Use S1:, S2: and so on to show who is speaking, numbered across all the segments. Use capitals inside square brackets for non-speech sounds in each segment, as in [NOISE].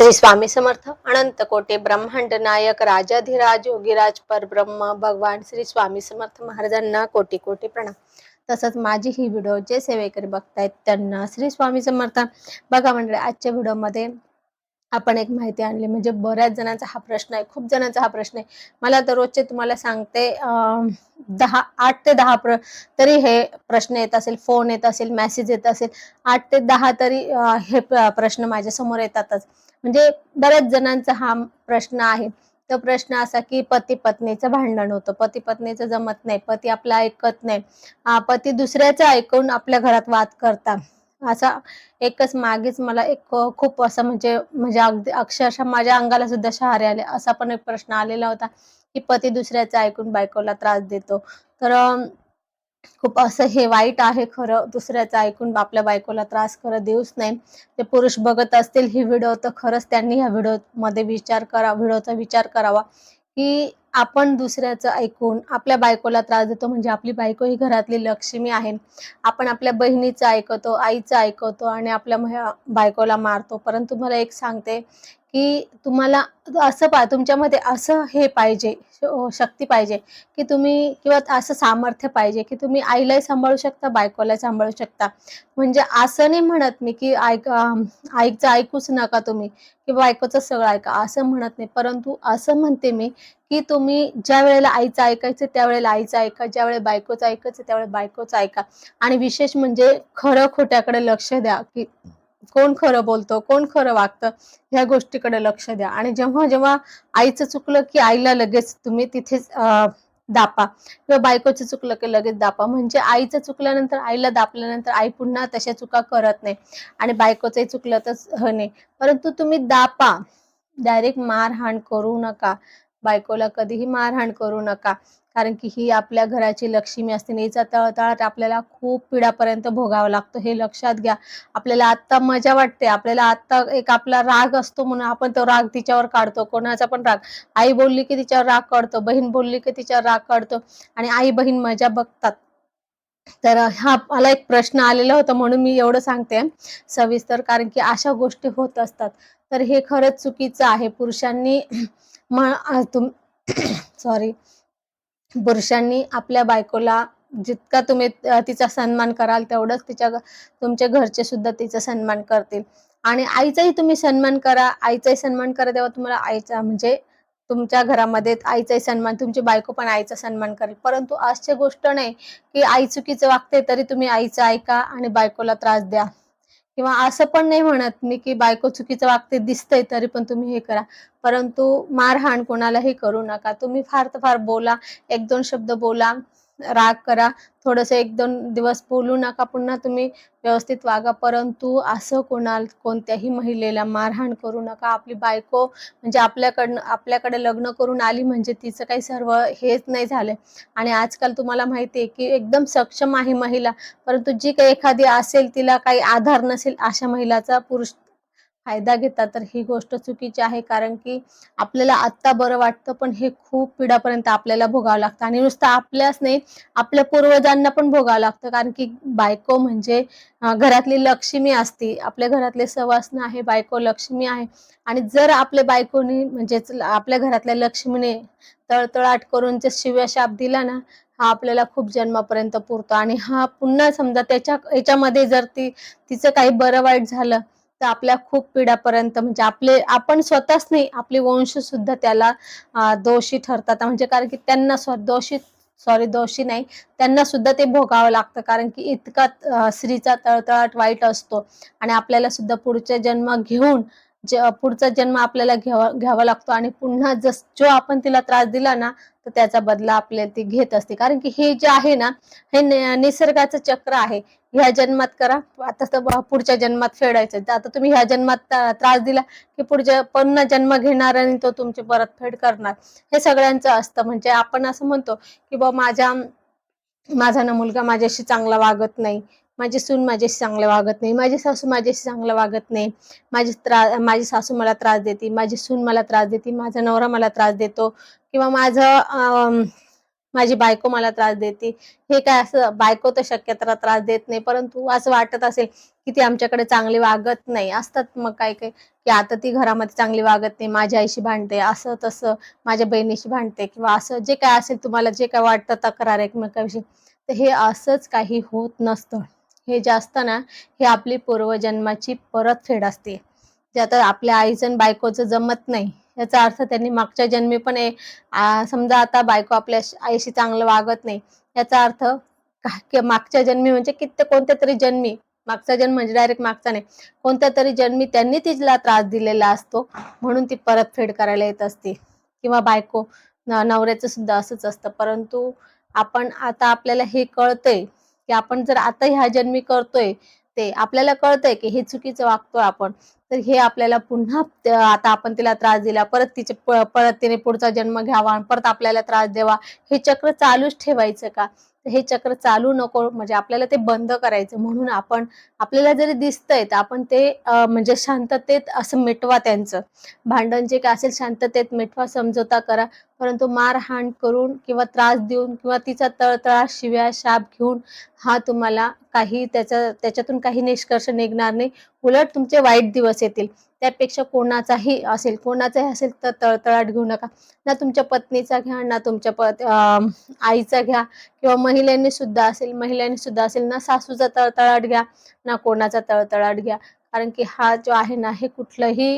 S1: श्री स्वामी समर्थ. अनंत कोटे ब्रह्मांड नायक राजाधिराज योगीराज परब्रह्म भगवान श्री स्वामी समर्थ महाराजांना कोटी कोटी प्रणाम. तसंच माझी ही व्हिडिओ जे सेवेकरी बघतायत त्यांना श्री स्वामी समर्थ. बघा मंडळी आजच्या व्हिडिओमध्ये आपण एक माहिती आणली म्हणजे बऱ्याच जणांचा हा प्रश्न आहे खूप जणांचा हा प्रश्न आहे. मला तर रोजचे तुम्हाला सांगते दहा आठ ते दहा प्र तरी हे प्रश्न येत असेल फोन येत असेल मेसेज येत असेल आठ ते दहा तरी हे प्रश्न माझ्यासमोर येतातच. म्हणजे बऱ्याच जणांचा हा प्रश्न आहे. तो प्रश्न असा की पती पत्नीचं भांडण होतं. पती पत्नीचं जमत नाही. पती आपला ऐकत नाही. पती दुसऱ्याचं ऐकून आपल्या घरात वाद करता. असा एकच मागेच मला एक खूप असं म्हणजे म्हणजे अगदी अक्षरशः माझ्या अंगाला सुद्धा शहारे आले. असा पण एक प्रश्न आलेला होता की पती दुसऱ्याचा ऐकून बायकोला त्रास देतो. तर खूप असं हे वाईट आहे खरं. दुसऱ्याचं ऐकून आपल्या बायकोला त्रास करत देऊच नाही. ते पुरुष बघत असतील ही व्हिडिओ तर खरंच त्यांनी ह्या व्हिडिओमध्ये विचार करा व्हिडिओचा विचार करावा. की आपण दुसऱ्याचं ऐकून आपल्या बायकोला त्रास देतो म्हणजे आपली बायको ही घरातली लक्ष्मी आहे. आपण आपल्या बहिणीचं ऐकतो आईचं ऐकतो आणि आपल्या बायकोला मारतो. परंतु मला एक सांगते की तुम्हाला असं पा तुमच्यामध्ये असं हे पाहिजे शक्ती पाहिजे की तुम्ही किंवा असं सामर्थ्य पाहिजे की तुम्ही आईलाही सांभाळू शकता बायकोलाही सांभाळू शकता. म्हणजे असं नाही म्हणत मी की ऐक आईचं ऐकूच नका तुम्ही की बायकोचं सगळं ऐका असं म्हणत नाही. परंतु असं म्हणते मी की तुम्ही ज्या वेळेला आईचं ऐकायचं त्यावेळेला आईचं ऐका ज्या वेळेला बायकोचं ऐकायचं त्यावेळेला बायकोचं ऐका. आणि विशेष म्हणजे खरं खोट्याकडे लक्ष द्या की कोण खरं बोलतो कोण खरं वागतं ह्या गोष्टीकडे लक्ष द्या. आणि जेव्हा जेव्हा आईचं चुकलं की आईला लगेच तुम्ही तिथेच अं, दापा. किंवा बायकोचं चुकलं की लगेच दापा. म्हणजे आईचं चुकल्यानंतर आईला दापल्यानंतर आई पुन्हा तशा चुका करत नाही. आणि बायकोचंही चुकलं तर ह नाही. परंतु तुम्ही दापा. डायरेक्ट मारहाण करू नका. बायकोला कधीही मारहाण करू नका. कारण की ही आपल्या घराची लक्ष्मी असते आणि हिचा तळतळाट आपल्याला खूप पिढ्यापर्यंत भोगावा लागतो. हे लक्षात घ्या. आपल्याला आत्ता मजा वाटते. आपल्याला आत्ता एक आपला राग असतो म्हणून आपण तो राग तिच्यावर काढतो. कोणाचा पण राग. आई बोलली की तिच्यावर राग काढतो. बहीण बोलली की तिच्यावर राग काढतो. आणि आई बहीण मजा बघतात. तर हा मला एक प्रश्न आलेला होता म्हणून मी एवढं सांगते. सविस्तर कारण की अशा गोष्टी होत असतात. तर हे खरंच चुकीचं आहे. पुरुषांनी [CLEARS THROAT] सॉरी [CLEARS THROAT] पुरुषांनी आपल्या बायकोला जितका तुम्ही तिचा सन्मान कराल तेवढंच तिच्या तुमच्या घरचे सुद्धा तिचा सन्मान करतील. आणि आईचाही तुम्ही सन्मान करा. आईचाही सन्मान करा तेव्हा तुम्हाला आईचा म्हणजे तुमच्या घरामध्ये आईचाही सन्मान तुमची बायको पण आईचा सन्मान करेल. परंतु आजची गोष्ट नाही की आई चुकीचं वागते तरी तुम्ही आईचं ऐका आणि बायकोला त्रास द्या. किंवा असं पण नाही म्हणत मी की बायको चुकीचं वागते दिसतंय तरी पण तुम्ही हे करा. परंतु मारहाण कोणालाही करू नका. तुम्ही फार तर फार बोला एक दोन शब्द बोला. राग करा. थोडंसं एक दोन दिवस बोलू नका पुन्हा तुम्ही व्यवस्थित वागा. परंतु असं कोणाला कोणत्याही महिलेला मारहाण करू नका. आपली बायको म्हणजे आपल्याकडनं आपल्याकडे लग्न करून आली म्हणजे तिचं काही सर्व हेच नाही झालंय. आणि आजकाल तुम्हाला माहिती आहे की एकदम सक्षम आहे महिला. परंतु जी काही एखादी असेल तिला काही आधार नसेल अशा महिलाचा पुरुष फायदा घेतात तर ही गोष्ट चुकीची आहे. कारण की आपल्याला आत्ता बरं वाटतं पण हे खूप पिढ्यापर्यंत आपल्याला भोगावं लागतं. आणि नुसतं आपल्याच नाही आपल्या पूर्वजांना पण भोगावं लागतं. कारण की बायको म्हणजे घरातली लक्ष्मी असती. आपल्या घरातले सवासनं आहे बायको लक्ष्मी आहे. आणि जर आपल्या बायकोनी म्हणजेच आपल्या घरातल्या लक्ष्मीने तळतळाट करून जे शिव्या शाप दिला ना हा आपल्याला खूप जन्मापर्यंत पुरतो. आणि हा पुन्हा समजा त्याच्या याच्यामध्ये जर ती तिचं काही बरं वाईट झालं तर आपल्या खूप पिढ्यापर्यंत म्हणजे आपले आपण स्वतःच नाही आपले वंश सुद्धा त्याला दोषी ठरतात. म्हणजे कारण की त्यांना दोषी सॉरी दोषी नाही त्यांना सुद्धा ते भोगावं लागतं. कारण की इतका स्त्रीचा तळतळाट वाईट असतो. आणि आपल्याला सुद्धा पुढचा जन्म घेऊन पुढचा जन्म आपल्याला घ्यावा घ्यावा लागतो आणि पुन्हा जस जो आपण तिला त्रास दिला ना तर त्याचा बदला आपल्याला ती घेत असते. कारण की हे जे आहे ना हे निसर्गाचं चक्र आहे. ह्या जन्मात करा आता तर पुढच्या जन्मात फेडायचं आता तुम्ही ह्या जन्मात त्रास दिला की पुढच्या पुन्हा जन्म घेणार आणि तो तुमची परतफेड करणार. हे सगळ्यांचं असतं. म्हणजे आपण असं म्हणतो की बा माझ्या माझा ना मुलगा माझ्याशी चांगला वागत नाही. माझी सून माझ्याशी चांगलं वागत नाही माझी सासू माझ्याशी चांगलं वागत नाही माझी त्रा माझी सासू मला त्रास देते माझी सून मला त्रास देते माझा नवरा मला त्रास देतो किंवा माझं माझी बायको मला त्रास देते. हे काय असं बायको तर शक्यतो त्रास देत नाही परंतु असं वाटत असेल की ती आमच्याकडे चांगली वागत नाही. असतात मग काय काय की आता ती घरामध्ये चांगली वागत नाही माझ्या आईशी भांडते असं तसं माझ्या बहिणीशी भांडते किंवा असं जे काय असेल तुम्हाला जे काय वाटतं तक्रार एकमेकाविषयी तर हे असंच काही होत नसतं. हे जे असतं ना हे आपली पूर्वजन्माची परतफेड असते. जे आता आपल्या आईचं आणि बायकोचं जमत नाही याचा अर्थ त्यांनी मागच्या जन्मी पण समजा आता बायको आपल्या आईशी चांगलं वागत नाही याचा अर्थ मागच्या जन्मी म्हणजे किती कोणत्या तरी जन्मी मागचा जन्म म्हणजे डायरेक्ट मागचा नाही कोणत्या तरी जन्मी त्यांनी तिला त्रास दिलेला असतो म्हणून ती परतफेड करायला येत असते. किंवा बायको नवऱ्याचं सुद्धा असंच असतं परंतु आपण आता आपल्याला हे कळतंय की आपण जर आता ह्या जन्मी करतोय ते आपल्याला कळतंय की हे चुकीचं वागतोय आपण. तर हे आपल्याला पुन्हा आता आपण तिला त्रास दिला परत तिचे परत तिने पुढचा जन्म घ्यावा परत आपल्याला त्रास द्यावा हे चक्र चालूच ठेवायचं का? हे चक्र चालू नको म्हणजे आपल्याला ते बंद करायचं. म्हणून आपण आपल्याला जरी दिसतंय तर आपण ते म्हणजे शांततेत असं मिटवा त्यांचं. भांडण जे काय असेल शांततेत मिटवा समजोता करा. परंतु मारहाण करून किंवा त्रास देऊन किंवा तिचा तळतळा शिव्या शाप घेऊन हा तुम्हाला काही त्याचा त्याच्यातून काही निष्कर्ष निघणार नाही. उलट तुमचे वाईट दिवस येतील. त्यापेक्षा कोणाचाही असेल कोणाचाही असेल तर तळतळाट घेऊ नका. ना तुमच्या पत्नीचा घ्या ना तुमच्या पत आईचा घ्या किंवा महिलांनी सुद्धा असेल महिलांनी सुद्धा असेल ना सासूचा तळतळाट घ्या ना कोणाचा तळतळाट घ्या. कारण की हा जो आहे ना हे कुठलंही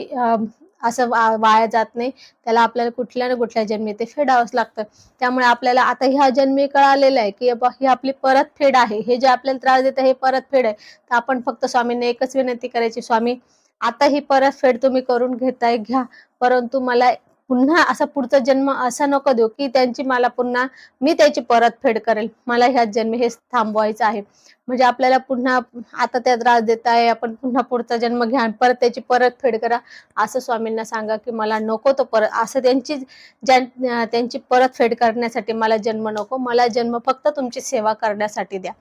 S1: असं वा- वाया जात नाही. त्याला आपल्याला कुठल्या ना कुठल्या जन्मी ते फेडावंच लागतं. त्यामुळे आपल्याला आता ह्या जन्मी कळालेलं आहे की बा ही आपली परतफेड आहे. हे जे आपल्याला त्रास देतं हे परतफेड आहे. तर आपण फक्त स्वामींना एकच विनंती करायची स्वामी आता ही परतफेड तुम्ही करून घेताय घ्या. परंतु मला पुन्हा असा पुढचा जन्म असा नको देऊ की त्यांची मला पुन्हा मी त्याची परतफेड करेल. मला ह्या जन्म हे थांबवायचं आहे. म्हणजे आपल्याला पुन्हा आता त्या त्रास देत आहे आपण पुन्हा पुढचा जन्म घ्या परत त्याची परतफेड करा. असं स्वामींना सांगा की मला नको तो परत असं त्यांची ज्या त्यांची परतफेड करण्यासाठी मला जन्म नको. मला जन्म फक्त तुमची सेवा करण्यासाठी द्या.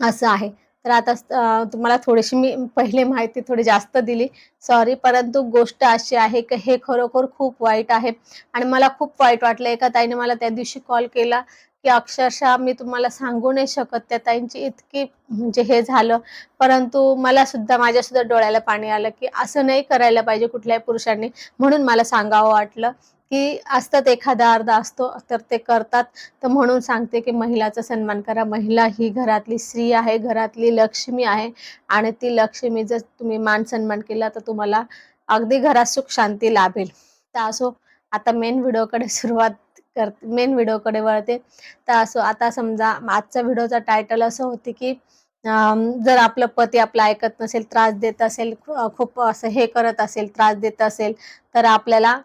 S1: असं आहे. तर आता तुम्हाला थोडीशी मी पहिले माहिती थोडी जास्त दिली. सॉरी परंतु गोष्ट अशी आहे की हे खरोखर खूप वाईट आहे. आणि मला खूप वाईट वाटलं. एका ताईने मला त्या दिवशी कॉल केला. की अक्षरशः मी तुम्हाला सांगू नाही शकत त्या ताईंची इतकी म्हणजे हे झालं. परंतु मला सुद्धा माझ्या सुद्धा डोळ्याला पाणी आलं की असं नाही करायला पाहिजे कुठल्याही पुरुषांनी. म्हणून मला सांगावं वाटलं की असतात एखादा अर्धा असतो तर ते करतात. तर म्हणून सांगते की महिलाचा सन्मान करा. महिला ही घरातली स्त्री आहे घरातली लक्ष्मी आहे. आणि ती लक्ष्मी जर तुम्ही मान सन्मान केला तर तुम्हाला अगदी घरात सुख शांती लाभेल. तर असो आता मेन व्हिडिओकडे सुरुवात कर मेन व्हिडिओकडे वळते. तर असो आता समजा आजचा व्हिडिओचा टायटल असं होते की जर आपलं पती आपलं ऐकत नसेल त्रास देत असेल खूप असं हे करत असेल त्रास देत असेल तर आपल्याला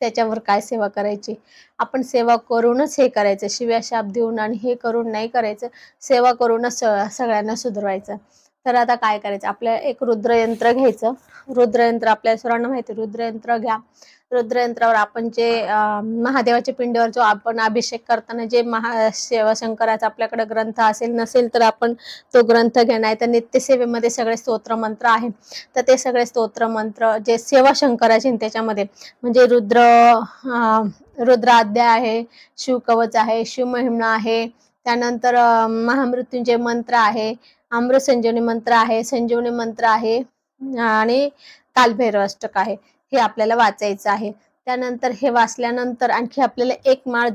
S1: त्याच्यावर काय सेवा करायची? आपण सेवा करूनच हे करायचं. शिव्या शाप देऊन आणि हे करून नाही करायचं. सेवा करूनच सगळ्यांना सुधरवायचं. तर आता काय करायचं? आपल्या एक रुद्रयंत्र घ्यायचं. रुद्रयंत्र आपल्या सर्वांना माहिती रुद्रयंत्र घ्या. रुद्रयंत्रावर आपण जे महादेवाच्या पिंडीवर जो आपण अभिषेक करताना जे महाशिवशंकराचा आपल्याकडे ग्रंथ असेल नसेल तर आपण तो ग्रंथ घेणार नाही तर नित्यसेवेमध्ये सगळे स्तोत्र मंत्र आहेत तर ते सगळे स्तोत्र मंत्र जे सेवा शंकराचे त्याच्यामध्ये म्हणजे रुद्र अं, रुद्राध्याय आहे शिवकवच आहे शिवमहिमा आहे. त्यानंतर महामृत्यूंचे मंत्र आहे. अमृत संजीवनी मंत्र आहे संजीवनी मंत्र आहे आणि कालभैरवाष्टक आहे. हे आपल्याला वाचायचं आहे. त्यानंतर हे वाचल्यानंतर आणखी आपल्याला एक माळ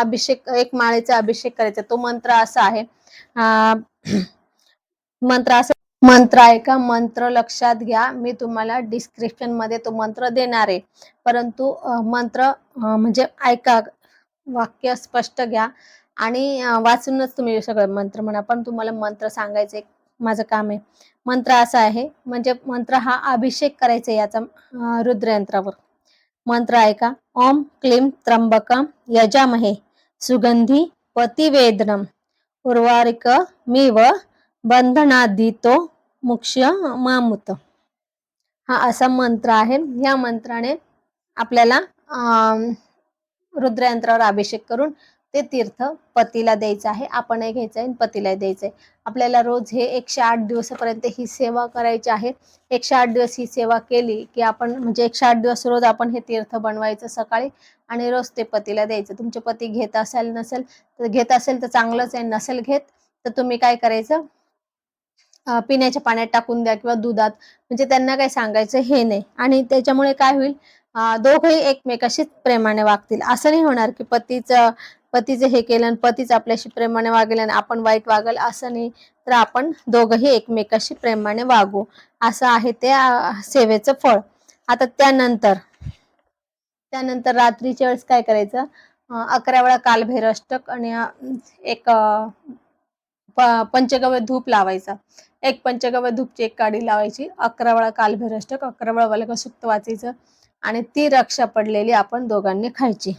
S1: अभिषेक एक माळेचा अभिषेक करायचा. तो मंत्र असा आहे. मंत्र असा मंत्र आहे का? मंत्र लक्षात घ्या. मी तुम्हाला डिस्क्रिप्शनमध्ये तो मंत्र देणार आहे. परंतु मंत्र म्हणजे ऐका वाक्य स्पष्ट घ्या. आणि वाचूनच तुम्ही सगळं मंत्र म्हणा पण तुम्हाला मंत्र सांगायचे माझं काम आहे. मंत्र असं आहे म्हणजे मंत्र हा अभिषेक करायचा याचा रुद्रयंत्रावर मंत्र ऐका ओम क्लीम त्र्यंबकम यजामहे सुगंधी पतिवेदनम उर्वारिक मिव बंधनादितो मुक्ष्य मामुत. हा असा मंत्र आहे. या मंत्राने आपल्याला अं, रुद्रयंत्रावर अभिषेक करून ते तीर्थ पतीला द्यायचं आहे आपणही घ्यायचं आहे आणि पतीला द्यायचं आहे आपल्याला रोज हे एकशे आठ दिवसापर्यंत ही सेवा करायची आहे. एकशे आठ दिवस ही सेवा केली की आपण म्हणजे एकशे आठ दिवस रोज आपण हे तीर्थ बनवायचं सकाळी आणि रोज ते पतीला द्यायचं. तुमचे पती घेत असेल नसेल तर घेत असेल तर चांगलंच आहे नसेल घेत तर तुम्ही काय करायचं? पिण्याच्या पाण्यात टाकून द्या किंवा दुधात. म्हणजे त्यांना काय सांगायचं? हे नाही. आणि त्याच्यामुळे काय होईल? दोघंही एकमेकाशी प्रेमाने वागतील. असं नाही होणार की पतीचं पतीचं हे केलं आणि पतीच आपल्याशी प्रेमाने वागेल आणि आपण वाईट वागल असं नाही तर आपण दोघंही एकमेकाशी प्रेमाने वागू. असं आहे ते सेवेचं फळ. आता त्यानंतर त्यानंतर रात्रीच्या वेळेस काय करायचं? अकरा वेळा कालभैरष्टक आणि एक प- पंचगव्य धूप लावायचा. एक पंचगव्य धूपची एक काडी लावायची. अकरा वेळा कालभैरष्टक अकरा वेळा वालकसुक्त वाचायचं आणि ती रक्षा पडलेली आपण दोघांनी खायची.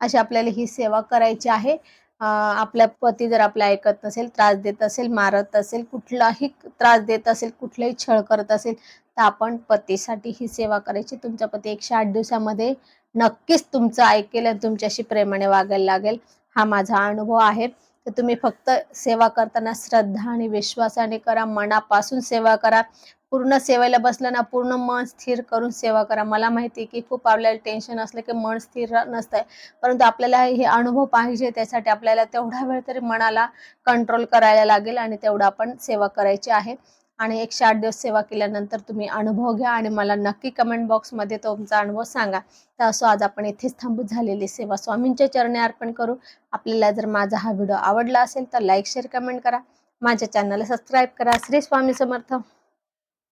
S1: अशी आपल्याला ही सेवा करायची आहे. आपल्या पती जर आपल्या ऐकत नसेल त्रास देत असेल मारत असेल कुठलाही त्रास देत असेल कुठलाही छळ करत असेल तर आपण पतीसाठी ही सेवा करायची. तुमचा पती एकशे आठ दिवसामध्ये नक्कीच तुमचं ऐकेल आणि तुमच्याशी प्रेमाने वागायला लागेल. हा माझा अनुभव आहे. तर तुम्ही फक्त सेवा करताना श्रद्धा आणि विश्वासाने करा मनापासून सेवा करा. पूर्ण सेवेला बसलं ना पूर्ण मन स्थिर करून सेवा करा. मला माहिती आहे की खूप आपल्याला टेन्शन असलं की मन स्थिर नसतंय. परंतु आपल्याला हे अनुभव पाहिजे त्यासाठी आपल्याला तेवढा वेळ तरी मनाला कंट्रोल करायला लागेल आणि तेवढं आपण सेवा करायची आहे. आणि एकशे आठ दिवस सेवा केल्यानंतर तुम्ही अनुभव घ्या आणि मला नक्की कमेंट बॉक्समध्ये तुमचा अनुभव सांगा. तर असो आज आपण इथेच थांबू झालेली सेवा स्वामींच्या चरणी अर्पण करू. आपल्याला जर माझा हा व्हिडिओ आवडला असेल तर लाईक शेअर कमेंट करा. माझ्या चॅनलला सबस्क्राईब करा. श्री स्वामी समर्थ.